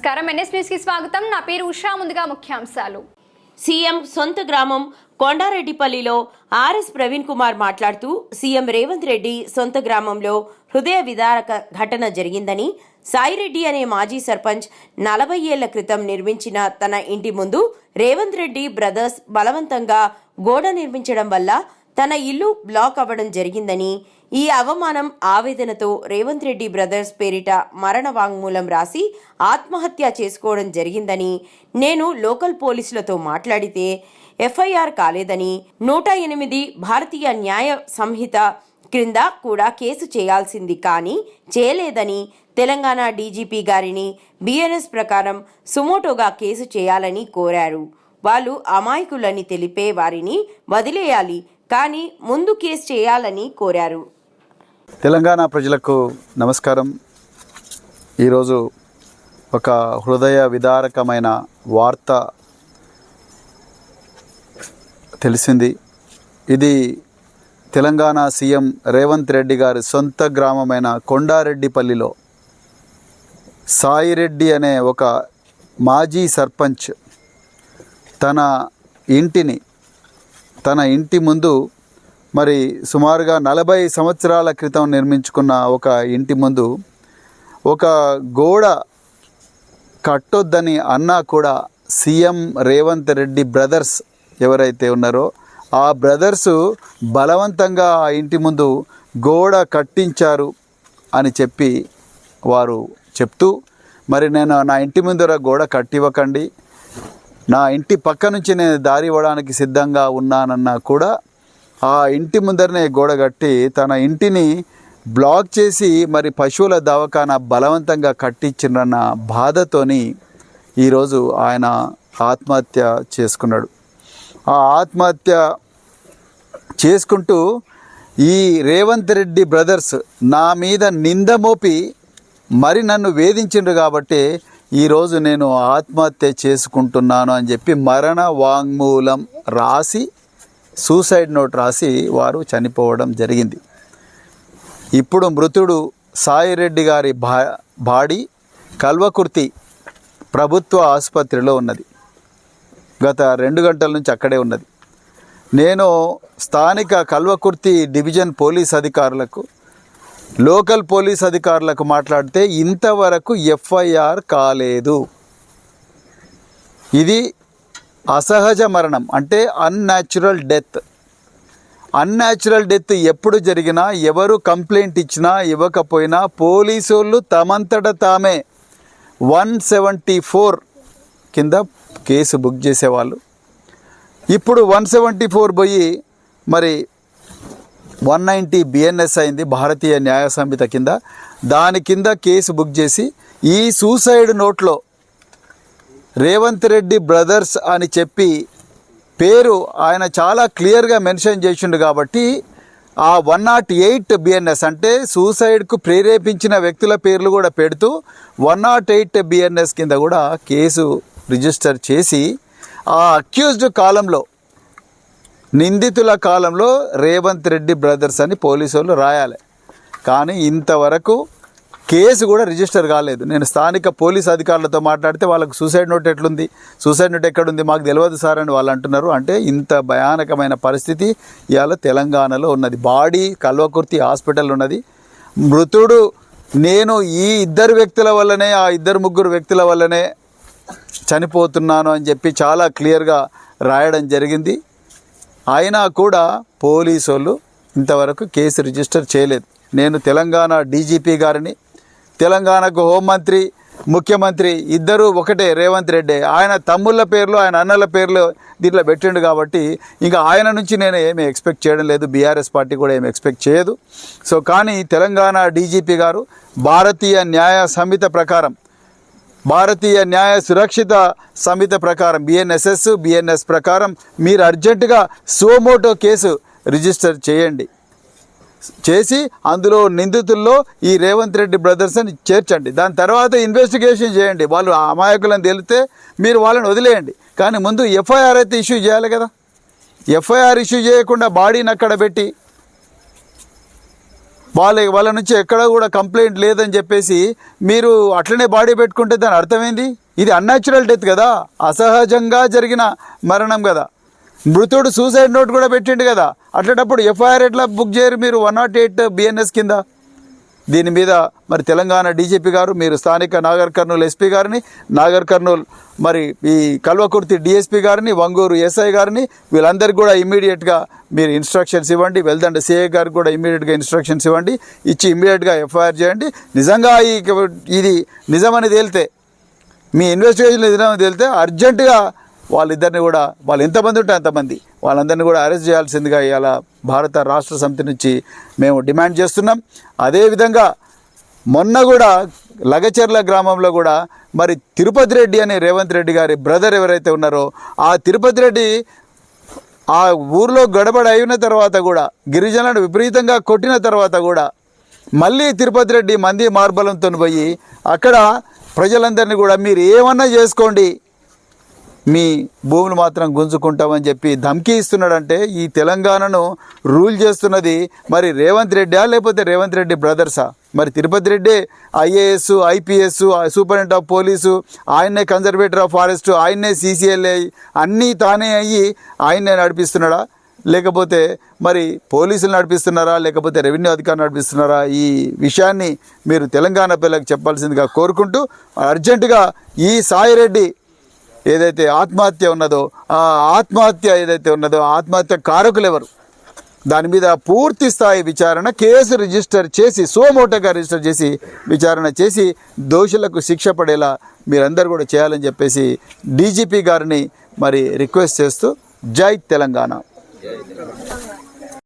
నమస్కారం. ఎన్ఎస్ న్యూస్కి స్వాగతం. నా పేరు ఉషా. ముందుగా ముఖ్యాంశాలు. సీఎం సొంత గ్రామం కొండారెడ్డిపల్లిలో ఆర్ఎస్ ప్రవీణ్ కుమార్ మాట్లాడుతూ సీఎం రేవంత్ రెడ్డి సొంత గ్రామంలో హృదయ విదారక ఘటన జరిగిందని సాయిరెడ్డి అనే మాజీ సర్పంచ్ నలభై ఏళ్ళ క్రితం నిర్మించిన తన ఇంటి ముందు రేవంత్ రెడ్డి బ్రదర్స్ బలవంతంగా గోడ నిర్మించడం వల్ల తన ఇల్లు బ్లాక్ అవ్వడం జరిగిందని ఈ అవమానం ఆవేదనతో రేవంత్ రెడ్డి బ్రదర్స్ పేరిట మరణ వాంగ్మూలం రాసి ఆత్మహత్య చేసుకోవడం జరిగిందని నేను లోకల్ పోలీసులతో మాట్లాడితే ఎఫ్ఐఆర్ కాలేదని నూట ఎనిమిది భారతీయ న్యాయ సంహిత క్రింద కూడా కేసు చేయాల్సింది కానీ చేయలేదని తెలంగాణ డీజీపీ గారిని బీఎన్ఎస్ ప్రకారం సుమోటోగా కేసు చేయాలని కోరారు. వాళ్ళు అమాయకులని తెలిపే వారిని వదిలేయాలి కానీ ముందు కేసు చేయాలని కోరారు. తెలంగాణ ప్రజలకు నమస్కారం. ఈరోజు ఒక హృదయ విదారకమైన వార్త తెలిసింది. ఇది తెలంగాణ సీఎం రేవంత్ రెడ్డి గారి సొంత గ్రామమైన కొండారెడ్డిపల్లిలో సాయిరెడ్డి అనే ఒక మాజీ సర్పంచ్ తన ఇంటిని తన ఇంటి ముందు మరి సుమారుగా నలభై సంవత్సరాల క్రితం నిర్మించుకున్న ఒక ఇంటి ముందు ఒక గోడ కట్టొద్దని అన్నా కూడా సీఎం రేవంత్ రెడ్డి బ్రదర్స్ ఎవరైతే ఉన్నారో ఆ బ్రదర్స్ బలవంతంగా ఆ ఇంటి ముందు గోడ కట్టించారు అని చెప్పి వారు చెప్తూ మరి నేను నా ఇంటి ముందర గోడ కట్టివ్వకండి. నా ఇంటి పక్క నుంచి నేను దారి ఇవ్వడానికి సిద్ధంగా ఉన్నానన్నా కూడా ఆ ఇంటి ముందరనే గోడ కట్టి తన ఇంటిని బ్లాక్ చేసి మరి పశువుల దవాఖాన బలవంతంగా కట్టించినన్న బాధతోని ఈరోజు ఆయన ఆత్మహత్య చేసుకున్నాడు. ఆ ఆత్మహత్య చేసుకుంటూ ఈ రేవంత్ రెడ్డి బ్రదర్స్ నా మీద నింద మోపి మరి నన్ను వేధించిండ్రు కాబట్టి ఈరోజు నేను ఆత్మహత్య చేసుకుంటున్నాను అని చెప్పి మరణ వాంగ్మూలం రాసి సూసైడ్ నోట్ రాసి వారు చనిపోవడం జరిగింది. ఇప్పుడు మృతుడు సాయిరెడ్డి గారి బా బాడీ కల్వకుర్తి ప్రభుత్వ ఆసుపత్రిలో ఉన్నది. గత రెండు గంటల నుంచి అక్కడే ఉన్నది. నేను స్థానిక కల్వకుర్తి డివిజన్ పోలీస్ అధికారులకు లోకల్ పోలీస్ అధికారులకు మాట్లాడితే ఇంతవరకు ఎఫ్ఐఆర్ కాలేదు. ఇది అసహజ మరణం అంటే అన్యాచురల్ డెత్ అన్యాచురల్ డెత్ ఎప్పుడు జరిగినా ఎవరు కంప్లైంట్ ఇచ్చినా ఇవ్వకపోయినా పోలీసు వాళ్ళు తమంతట తామే. వన్ సెవెంటీ ఫోర్ కింద కేసు బుక్ చేసేవాళ్ళు. ఇప్పుడు వన్ సెవెంటీ ఫోర్ పోయి మరి వన్ నైంటీ బిఎన్ఎస్ అయింది భారతీయ న్యాయ సంహిత కింద. దాని కింద కేసు బుక్ చేసి ఈ సూసైడ్ నోట్లో రేవంత్ రెడ్డి బ్రదర్స్ అని చెప్పి పేరు ఆయన చాలా క్లియర్గా మెన్షన్ చేసిండు కాబట్టి ఆ వన్ నాట్ ఎయిట్ బిఎన్ఎస్ అంటే సూసైడ్కు ప్రేరేపించిన వ్యక్తుల పేర్లు కూడా పెడుతూ వన్ నాట్ ఎయిట్ బిఎన్ఎస్ కింద కూడా కేసు రిజిస్టర్ చేసి ఆ అక్యూజ్డ్ కాలంలో నిందితుల కాలంలో రేవంత్ రెడ్డి బ్రదర్స్ అని పోలీసు వాళ్ళు రాయాలి. కానీ ఇంతవరకు కేసు కూడా రిజిస్టర్ కాలేదు. నేను స్థానిక పోలీస్ అధికారులతో మాట్లాడితే వాళ్ళకు సూసైడ్ నోట్ ఎట్లుంది? సూసైడ్ నోట్ ఎక్కడుంది? మాకు తెలియదు సార్ అని వాళ్ళు అంటున్నారు. అంటే ఇంత భయానకమైన పరిస్థితి ఇవాళ తెలంగాణలో ఉన్నది. బాడీ కల్వకుర్తి హాస్పిటల్ ఉన్నది. మృతుడు నేను ఈ ఇద్దరు వ్యక్తుల వల్లనే ఆ ఇద్దరు ముగ్గురు వ్యక్తుల వల్లనే చనిపోతున్నాను అని చెప్పి చాలా క్లియర్గా రాయడం జరిగింది. అయినా కూడా పోలీసు వాళ్ళు ఇంతవరకు కేసు రిజిస్టర్ చేయలేదు. నేను తెలంగాణ డీజీపీ గారిని తెలంగాణకు హోంమంత్రి ముఖ్యమంత్రి ఇద్దరు ఒకటే రేవంత్ రెడ్డి. ఆయన తమ్ముళ్ళ పేర్లు ఆయన అన్నల పేర్లు దీంట్లో పెట్టిండు కాబట్టి ఇంకా ఆయన నుంచి నేను ఏమి ఎక్స్పెక్ట్ చేయడం లేదు. బీఆర్ఎస్ పార్టీ కూడా ఏమి ఎక్స్పెక్ట్ చేయదు. సో కానీ తెలంగాణ డీజీపీ గారు భారతీయ న్యాయ సంహిత ప్రకారం భారతీయ న్యాయ సురక్షిత సమిత ప్రకారం బిఎన్ఎస్ఎస్ బిఎన్ఎస్ ప్రకారం మీరు అర్జెంటుగా సోమోటో కేసు రిజిస్టర్ చేయండి. చేసి అందులో నిందితుల్లో ఈ రేవంత్ రెడ్డి బ్రదర్స్ని చేర్చండి. దాని తర్వాత ఇన్వెస్టిగేషన్ చేయండి. వాళ్ళు అమాయకులను తెలితే మీరు వాళ్ళని వదిలేయండి. కానీ ముందు ఎఫ్ఐఆర్ అయితే ఇష్యూ చేయాలి కదా. ఎఫ్ఐఆర్ ఇష్యూ చేయకుండా బాడీని అక్కడ పెట్టి వాళ్ళ వాళ్ళ నుంచి ఎక్కడ కూడా కంప్లైంట్ లేదని చెప్పేసి మీరు అట్లనే బాడీ పెట్టుకుంటే దాని అర్థమైంది? ఇది అన్యాచురల్ డెత్ కదా. అసహజంగా జరిగిన మరణం కదా. మృతుడు సూసైడ్ నోట్ కూడా పెట్టిండు కదా. అట్లాంటప్పుడు ఎఫ్ఐఆర్ ఎట్లా బుక్ చేయరు మీరు? వన్ నాట్ ఎయిట్ బిఎన్ఎస్ కింద? దీని మీద మరి తెలంగాణ డీజీపీ గారు మీరు స్థానిక నాగర్ కర్నూలు ఎస్పీ గారిని నాగర్ కర్నూలు మరి ఈ కల్వకుర్తి డిఎస్పీ గారిని వంగూరు ఎస్ఐ గారిని వీళ్ళందరికీ కూడా ఇమీడియట్గా మీరు ఇన్స్ట్రక్షన్స్ ఇవ్వండి. వెల్దండ సిఐ గారికి కూడా ఇమీడియట్గా ఇన్స్ట్రక్షన్స్ ఇవ్వండి. ఇచ్చి ఇమీడియట్గా ఎఫ్ఐఆర్ చేయండి. నిజంగా ఈ ఇది నిజమని తేలితే మీ ఇన్వెస్టిగేషన్ నిజమని తేలితే అర్జెంటుగా వాళ్ళిద్దరిని కూడా వాళ్ళు ఎంతమంది ఉంటే అంతమంది. వాళ్ళందరినీ కూడా అరెస్ట్ చేయాల్సిందిగా ఇవాళ భారత రాష్ట్ర సమితి నుంచి మేము డిమాండ్ చేస్తున్నాం. అదేవిధంగా మొన్న కూడా లగచర్ల గ్రామంలో కూడా మరి తిరుపతి రెడ్డి అనే రేవంత్ రెడ్డి గారి బ్రదర్ ఎవరైతే ఉన్నారో ఆ తిరుపతి రెడ్డి ఆ ఊర్లో గడబడ అయిన తర్వాత కూడా గిరిజనులను విపరీతంగా కొట్టిన తర్వాత కూడా మళ్ళీ తిరుపతి రెడ్డి మంది మార్బలంతో పోయి అక్కడ ప్రజలందరినీ కూడా మీరు ఏమన్నా చేసుకోండి మీ భూములు మాత్రం గుంజుకుంటామని చెప్పి ధమ్కీ ఇస్తున్నాడంటే ఈ తెలంగాణను రూల్ చేస్తున్నది మరి రేవంత్ రెడ్డా లేకపోతే రేవంత్ రెడ్డి బ్రదర్సా? మరి Tirupati Reddy IAS IPS superintendent of police ఆయన్నే కన్జర్వేటర్ ఆఫ్ ఫారెస్ట్ ఆయన్నే సీసీఎల్ఏ అన్నీ తానే అయ్యి ఆయన్నే నడిపిస్తున్నాడా? లేకపోతే మరి పోలీసులు నడిపిస్తున్నారా? లేకపోతే రెవెన్యూ అధికారులు నడిపిస్తున్నారా? ఈ విషయాన్ని మీరు తెలంగాణ పిల్లలకు చెప్పాల్సిందిగా కోరుకుంటూ అర్జెంటుగా ఈ సాయిరెడ్డి ఏదైతే ఆత్మహత్య ఉన్నదో ఆ ఆత్మహత్య ఏదైతే ఉన్నదో ఆత్మహత్య కారకులు ఎవరు దాని మీద పూర్తి స్థాయి విచారణ కేసు రిజిస్టర్ చేసి సోమోటోగా రిజిస్టర్ చేసి విచారణ చేసి దోషులకు శిక్ష పడేలా మీరందరూ కూడా చేయాలని చెప్పేసి డీజీపీ గారిని మరి రిక్వెస్ట్ చేస్తూ జై తెలంగాణ.